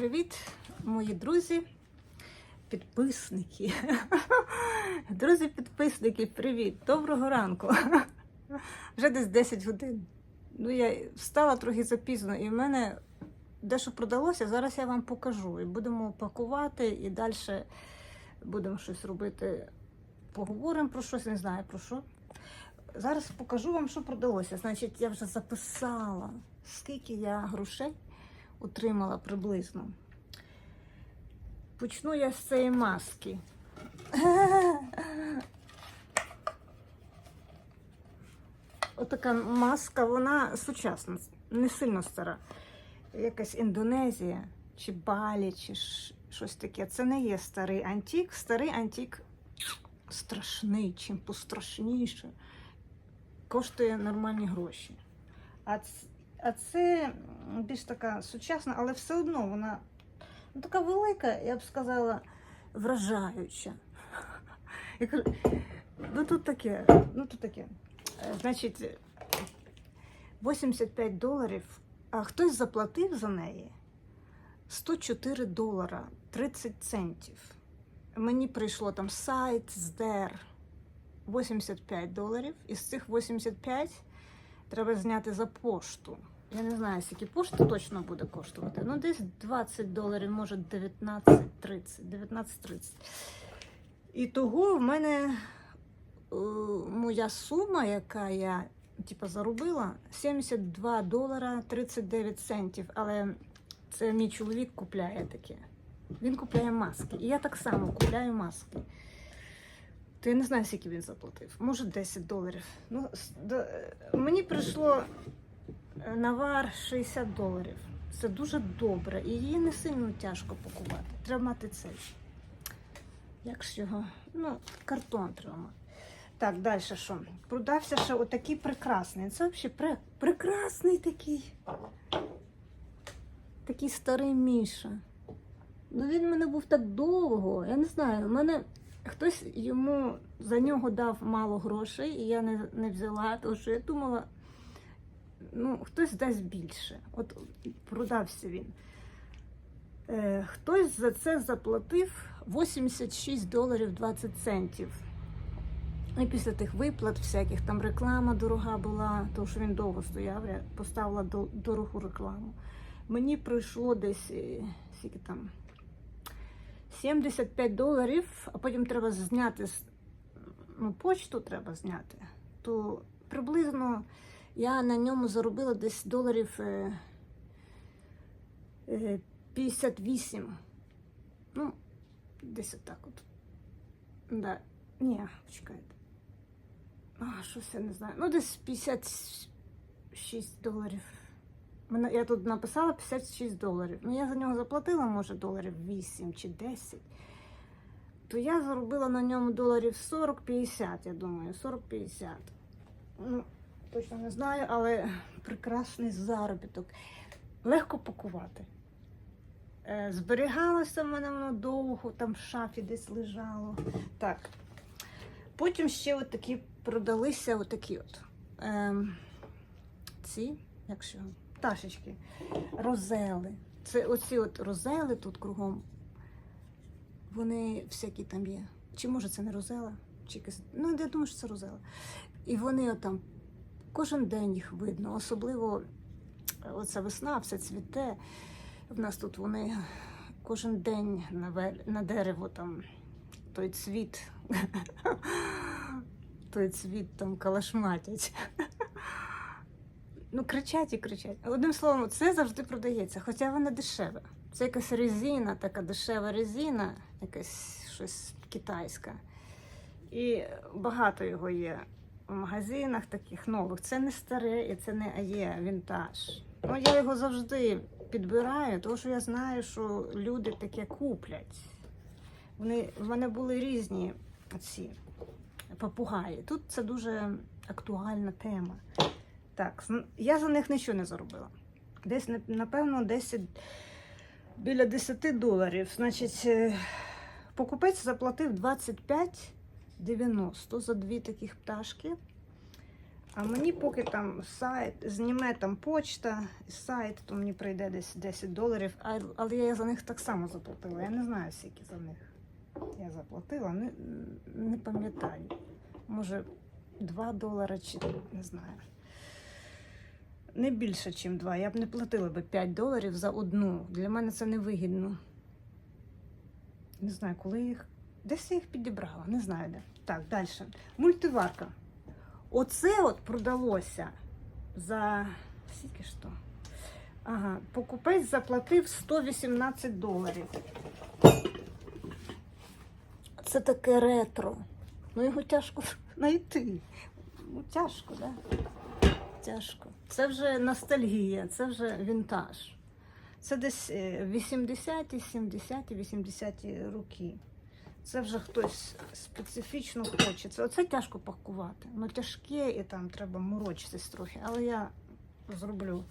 Привіт, мої друзі, підписники. Друзі, підписники, привіт! Доброго ранку. Вже десь 10 годин. Ну, я встала трохи запізно, і в мене дещо продалося. Зараз я вам покажу. І будемо пакувати, і далі будемо щось робити. Поговоримо про щось, не знаю про що. Зараз покажу вам, що продалося. Значить, я вже записала, скільки я грошей отримала приблизно. Почну я з цієї маски. Отака маска, вона сучасна, не сильно стара. Якась Індонезія чи Балі, чи щось таке. Це не є старий антик. Старий антик страшний, чим пострашніше. Коштує нормальні гроші. А, а це більш така сучасна, але все одно вона ну, така велика, я б сказала, вражаюча. Ну тут таке, ну тут таке. Е, Значить, 85 доларів, а хтось заплатив за неї 104 долара 30 центів. Мені прийшло там сайт, здер 85 доларів. Із цих 85 треба зняти за пошту. Я не знаю, скільки пошта точно буде коштувати. Ну, десь 20 доларів, може 19-30. 19-30. І того в мене е, моя сума, яка я типу, заробила, 72 долара 39 центів. Але це мій чоловік купляє таке. Він купляє маски. І я так само купляю маски. То я не знаю, скільки він заплатив. Може 10 доларів. Ну, мені прийшло навар 60 доларів. Це дуже добре. І її не сильно тяжко пакувати. Треба мати цей. Як ж його? Ну, картон треба мати. Так, далі що? Продався ще отакий прекрасний. Це взагалі пре... прекрасний такий. Такий старий Міша. Ну він в мене був так довго. Я не знаю, в мене хтось йому за нього дав мало грошей, і я не, не взяла, тому що я думала, ну, хтось дасть більше. От продався він. Е, хтось за це заплатив 86 доларів 20 центів. І після тих виплат, всяких там реклама дорога була, тому що він довго стояв, я поставила до- дорогу рекламу. Мені прийшло десь е, скільки там 75 доларів, а потім треба зняти ну, почту треба зняти. То приблизно я на ньому заробила десь доларів е, е, 58. Ну, десь отак от. Да. Ні, почекайте. А, щось я не знаю. Ну, десь 56 доларів. Я тут написала 56 доларів. Ну, я за нього заплатила, може, доларів 8 чи 10. То я заробила на ньому доларів 40-50, я думаю, 40-50. Ну, точно не знаю, але прекрасний заробіток. Легко пакувати. Е, Зберігалося в мене воно довго, там в шафі десь лежало. Так. Потім ще от такі продалися отакі от. Ем, ці, як що, пташечки, розели. Це оці от розели тут кругом. Вони всякі там є. Чи може це не розела? Чи. Ну, я думаю, що це розела. І вони от там кожен день їх видно, особливо е, оця весна, все цвіте. В нас тут вони кожен день на, на дерево там той цвіт. Той цвіт там калашматять. Ну, кричать і кричать. Одним словом, це завжди продається, хоча вона дешева. Це якась резина, така дешева резина, якась щось китайська. І багато його є в магазинах таких нових. Це не старе і це не є вінтаж. Ну, я його завжди підбираю, тому що я знаю, що люди таке куплять. Вони, в мене були різні ці папугаї. Тут це дуже актуальна тема. Так, я за них нічого не заробила. Десь, напевно, 10, біля 10 доларів. Значить, е, покупець заплатив 25,90 за дві таких пташки. А мені поки там сайт, зніме там почта, сайт, то мені прийде десь 10 доларів, але я за них так само заплатила. Я не знаю, скільки за них я заплатила, не, не пам'ятаю. Може, 2 долари чи не знаю. Не більше, ніж 2. Я б не платила би 5 доларів за одну. Для мене це невигідно. Не знаю, коли їх. Десь я їх підібрала, не знаю де. Так, далі. Мультиварка. Оце от продалося за скільки ж то? Ага, покупець заплатив 118 доларів. Це таке ретро. Ну його тяжко знайти. Ну, тяжко, так? Да? Тяжко. Це вже ностальгія, це вже вінтаж. Це десь е, 80-ті, 70-ті, 80-ті роки. Це вже хтось специфічно хоче. Це оце тяжко пакувати. Воно тяжке і там треба морочитись трохи, але я зроблю.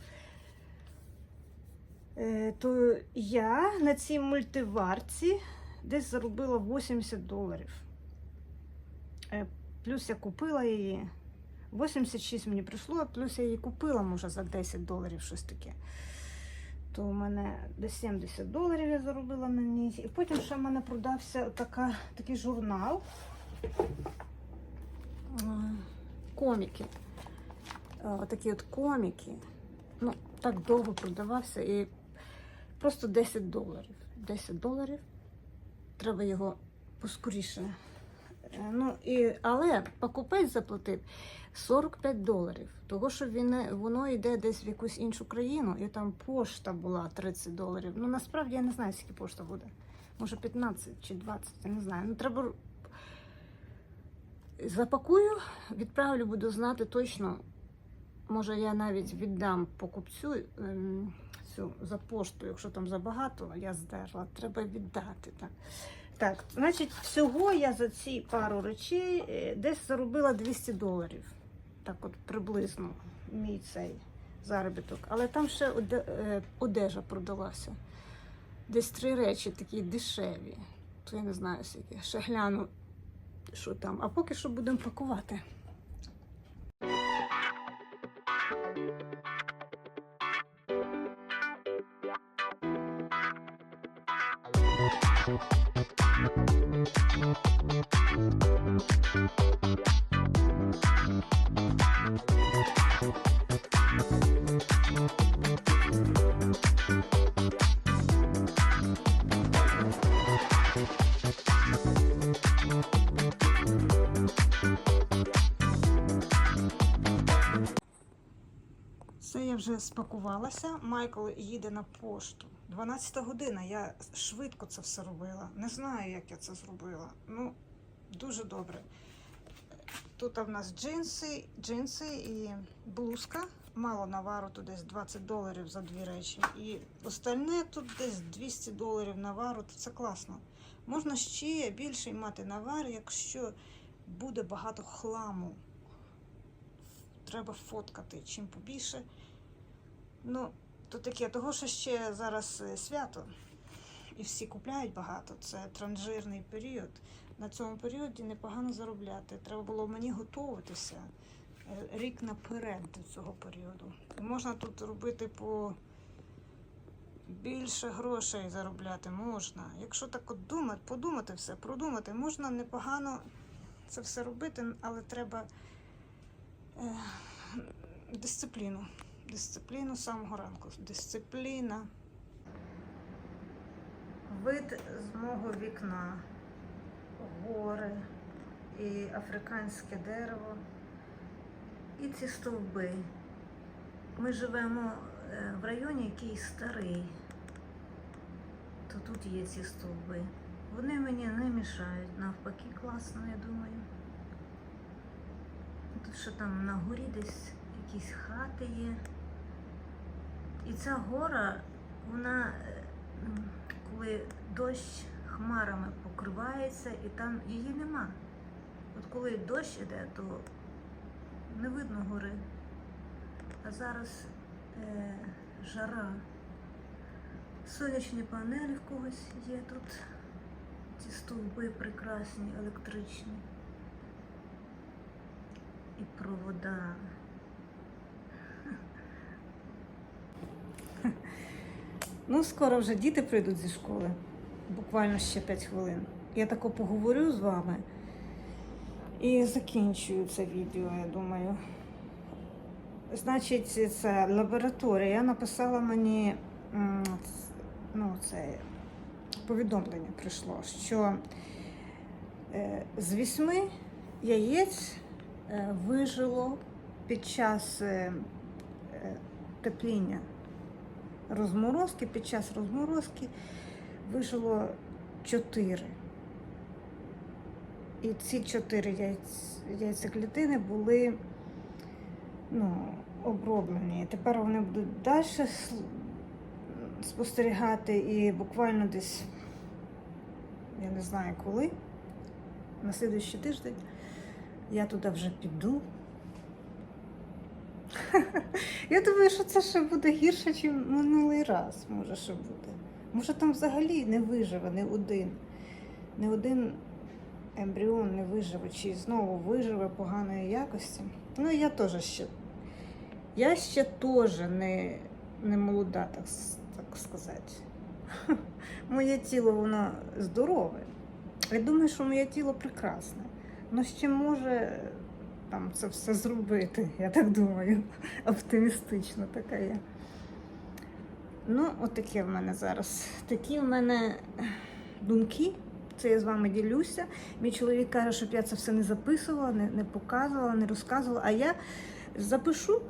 Е, то я на цій мультиварці десь заробила 80 доларів. Е, плюс я купила її. 86 мені прийшло, плюс я її купила, може, за 10 доларів щось таке. То у мене десь 70 доларів я заробила на ній. І потім ще в мене продався така, такий журнал. Коміки. Е, Такі от коміки. Ну, так довго продавався і просто 10 доларів. 10 доларів. Треба його поскоріше. Е, Ну, і, але покупець заплатив 45 доларів. Того, що він, воно йде десь в якусь іншу країну, і там пошта була 30 доларів. Ну насправді я не знаю, скільки пошта буде. Може 15 чи 20, я не знаю. Ну треба запакую, відправлю, буду знати точно. Може, я навіть віддам покупцю ем, цю за пошту, якщо там забагато, я здерла, треба віддати. Так. Так, значить, всього я за ці пару речей е, десь заробила 200 доларів. Так, от приблизно мій цей заробіток. Але там ще е, одежа продалася. Десь три речі такі дешеві. То я не знаю скільки. Ще гляну, що там. А поки що будемо пакувати. Це я вже спакувалася. Майкл їде на пошту. 12 година. Я швидко це все робила. Не знаю, як я це зробила. Ну, дуже добре. Тут в нас джинси, джинси і блузка. Мало навару, тут десь 20 доларів за дві речі. І остальне тут десь 200 доларів навару, то це класно. Можна ще більше мати навар, якщо буде багато хламу треба фоткати чим побільше. Ну, то таке, того, що ще зараз е, свято, і всі купляють багато. Це транжирний період. На цьому періоді непогано заробляти. Треба було мені готуватися е, рік наперед до цього періоду. І можна тут робити по більше грошей заробляти можна. Якщо так от думати, подумати все, продумати, можна непогано це все робити, але треба е, дисципліну. Дисципліну з самого ранку. Дисципліна. Вид з мого вікна. Гори і африканське дерево. І ці стовби. Ми живемо е, в районі, який старий. То тут є ці стовби. Вони мені не мішають. Навпаки, класно, я думаю. Тут ще там на горі десь якісь хати є. І ця гора, вона, е, коли дощ хмарами покривається, і там її нема. От коли дощ іде, то не видно гори. А зараз е, жара. Сонячні панелі в когось є тут. Ці стовби прекрасні, електричні. і провода. Ну, скоро вже діти прийдуть зі школи. Буквально ще 5 хвилин. Я тако поговорю з вами і закінчую це відео, я думаю. Значить, це лабораторія написала мені ну, це повідомлення прийшло, що е, з вісьми яєць е, вижило під час е, тепління розморозки, під час розморозки вижило чотири. І ці чотири яйць, яйцеклітини були ну, оброблені. Тепер вони будуть далі спостерігати і буквально десь, я не знаю коли, на слідуючий тиждень я туди вже піду. Я думаю, що це ще буде гірше, ніж минулий раз, може ще буде. Може там взагалі не виживе не один. Не один ембріон не виживе, чи знову виживе поганої якості. Ну, я теж ще. Я ще теж не, не молода, так, так сказати. Моє тіло, воно здорове. Я думаю, що моє тіло прекрасне. Ну, ще може там це все зробити, я так думаю. Оптимістично така я. Ну, отаке в мене зараз. Такі в мене думки. Це я з вами ділюся. Мій чоловік каже, щоб я це все не записувала, не, не показувала, не розказувала. А я запишу,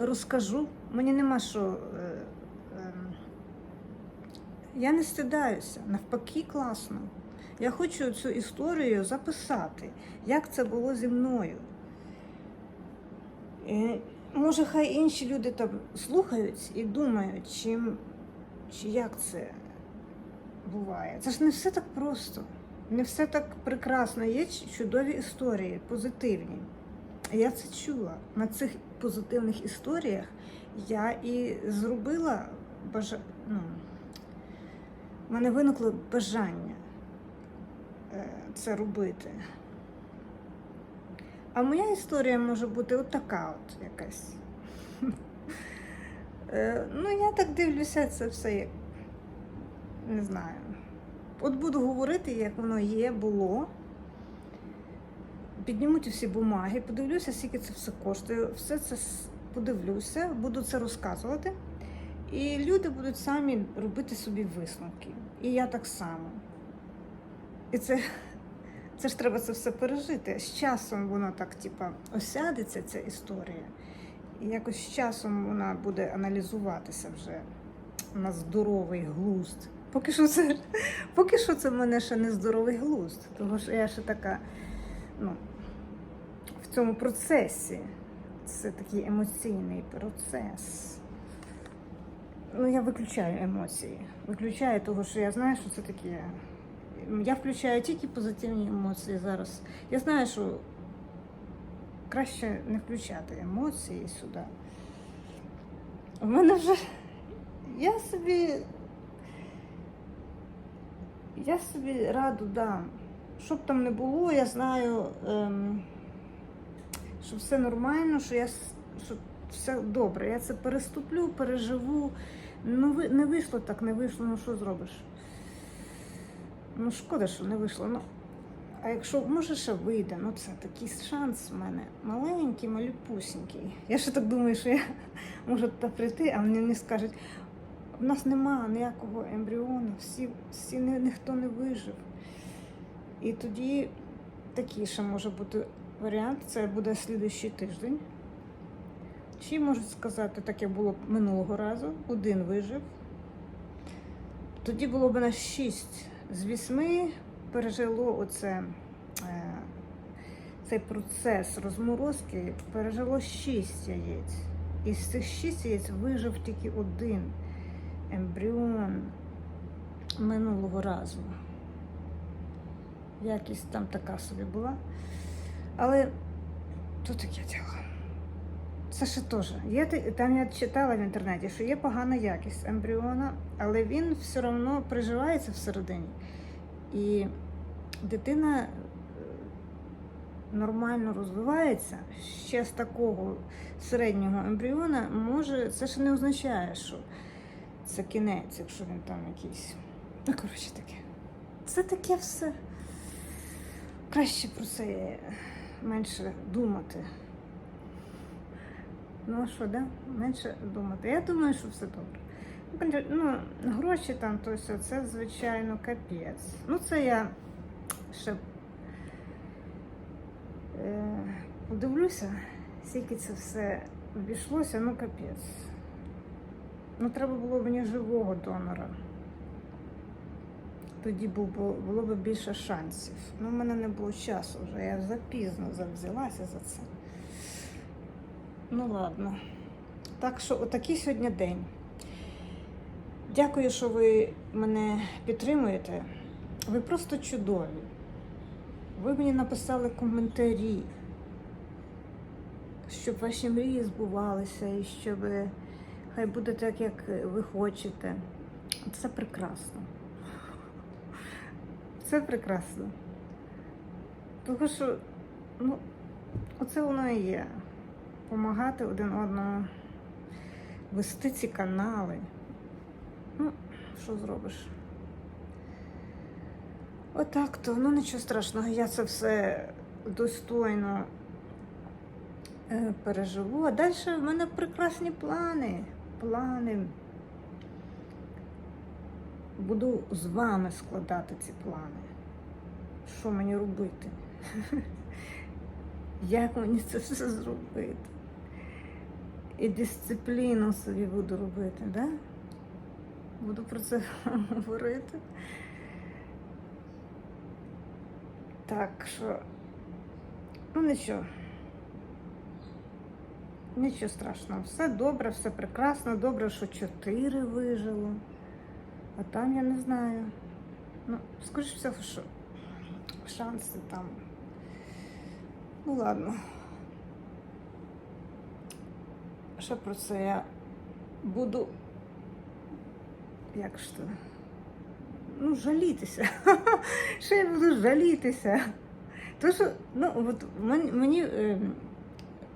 розкажу. Мені нема що. Е, е, я не стидаюся, навпаки, класно. Я хочу цю історію записати, як це було зі мною. І, може, хай інші люди там слухають і думають, чим, чи як це буває. Це ж не все так просто, не все так прекрасно. Є чудові історії, позитивні. Я це чула. На цих позитивних історіях я і зробила бажа... ну, в мене виникло бажання е, це робити. А моя історія може бути отака от якась. Е, Ну, я так дивлюся, це все як не знаю. От буду говорити, як воно є, було. Підніму ті всі бумаги, подивлюся, скільки це все коштує. Все це подивлюся, буду це розказувати. І люди будуть самі робити собі висновки. І я так само. І це, це ж треба це все пережити. З часом воно так, типа, осядеться, ця історія. І якось з часом вона буде аналізуватися вже на здоровий глузд. Поки що це, поки що це в мене ще не здоровий глузд, тому що я ще така, ну, в цьому процесі. Це такий емоційний процес. Ну, я виключаю емоції. Виключаю того, що я знаю, що це таке. Я включаю тільки позитивні емоції зараз. Я знаю, що краще не включати емоції сюди. У мене вже. Я собі. Я собі раду дам. Щоб там не було, я знаю, ем, що все нормально, що я що все добре. Я це переступлю, переживу. Ну, не вийшло так, не вийшло, ну що зробиш? Ну, шкода, що не вийшло. Ну, а якщо може ще вийде, ну це такий шанс в мене. Маленький, малюпусінький. Я ще так думаю, що я можу туди прийти, а мені не скажуть, в нас нема ніякого ембріону, всі, всі ні- ніхто не вижив. І тоді такий ще може бути варіант, це буде слідуючий тиждень. Чи можуть сказати, так як було минулого разу, один вижив. Тоді було б на шість з вісьми пережило оце, е, цей процес розморозки, пережило шість яєць. І з цих шість яєць вижив тільки один ембріон минулого разу. Якість там така собі була. Але то таке діло. Це ще теж. Є, там я читала в інтернеті, що є погана якість ембріона, але він все одно приживається всередині. І дитина е, нормально розвивається, ще з такого середнього ембріона, може, це ще не означає, що це кінець, якщо він там якийсь. Ну, коротше таке. Це таке все. Краще про це менше думати. Ну що, да? Менше думати. Я думаю, що все добре. Ну, Ну, гроші там, то все, це, звичайно, капець. Ну, це я ще е, подивлюся, скільки це все обійшлося, ну капець. Ну, треба було мені живого донора. Тоді було б більше шансів. Ну, в мене не було часу вже, я запізно взялася за це. Ну ладно. Так що, отакий сьогодні день. Дякую, що ви мене підтримуєте. Ви просто чудові. Ви мені написали коментарі, щоб ваші мрії збувалися і щоб хай буде так, як ви хочете. Це прекрасно. Це прекрасно. Тому що, ну, оце воно і є. Помагати один одному, вести ці канали. Ну, що зробиш? Отак то, ну нічого страшного, я це все достойно е, переживу. А далі в мене прекрасні плани. Плани. Буду з вами складати ці плани. Що мені робити? Як мені це все зробити? І дисципліну собі буду робити, да? Буду про це говорити. Так що, ну нічого. Нічого страшного. Все добре, все прекрасно. Добре, що чотири вижило. А там я не знаю. Ну, скоріш всього, що шанси там. Ну ладно. Ще про це я буду. Як ж то? Ну, жалітися. Ще я буду жалітися. То, що, ну, от мені, мені е,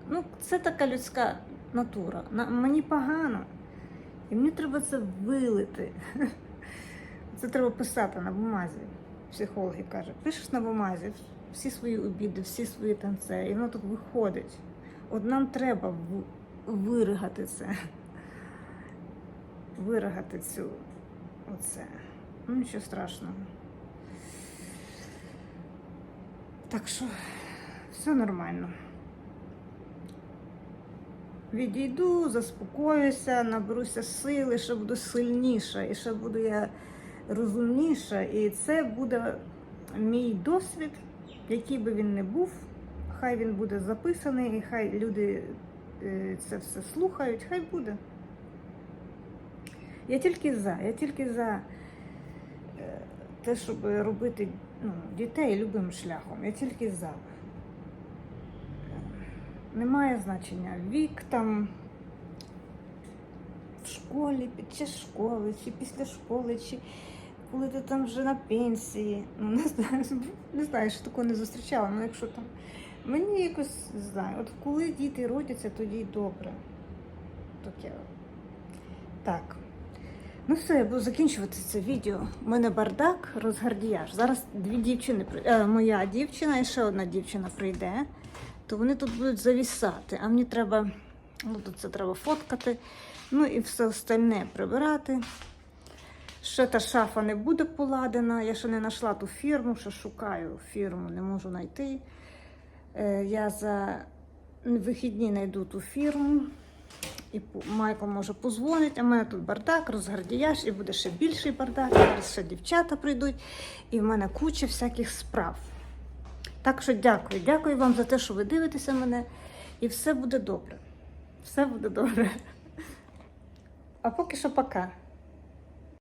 ну, це така людська натура. Мені погано. І мені треба це вилити. Це треба писати на бумазі. Психологи кажуть, пишеш на бумазі всі свої обіди, всі свої там це, і воно так виходить. От нам треба виригати це. Виригати цю оце. Ну, нічого страшного. Так що все нормально. Відійду, заспокоюся, наберуся сили, ще буду сильніша, і ще буду я розумніша. І це буде мій досвід, який би він не був. Хай він буде записаний, і хай люди це все слухають, хай буде. Я тільки за, я тільки за е, те, щоб робити ну, дітей любим шляхом. Я тільки за. Е, Немає значення вік там в школі, під час школи, чи після школи, чи коли ти там вже на пенсії. Ну, не знаю, не знаю, що такого не зустрічала, але якщо там. Мені якось не знаю, от коли діти родяться, тоді й добре. Таке. Так. Ну все, я буду закінчувати це відео. У мене бардак, розгардіяж. Зараз дві дівчини е, моя дівчина і ще одна дівчина прийде, то вони тут будуть завісати. А мені треба, ну тут це треба фоткати, ну і все остальне прибирати. Ще та шафа не буде поладена. Я ще не знайшла ту фірму, ще шукаю фірму, не можу знайти. Е, Я за вихідні знайду ту фірму. І Майкл може позвонить, а в мене тут бардак, розгардіяж, і буде ще більший бардак. Зараз ще дівчата прийдуть, і в мене куча всяких справ. Так що дякую, дякую вам за те, що ви дивитеся мене, і все буде добре. Все буде добре. А поки що пока.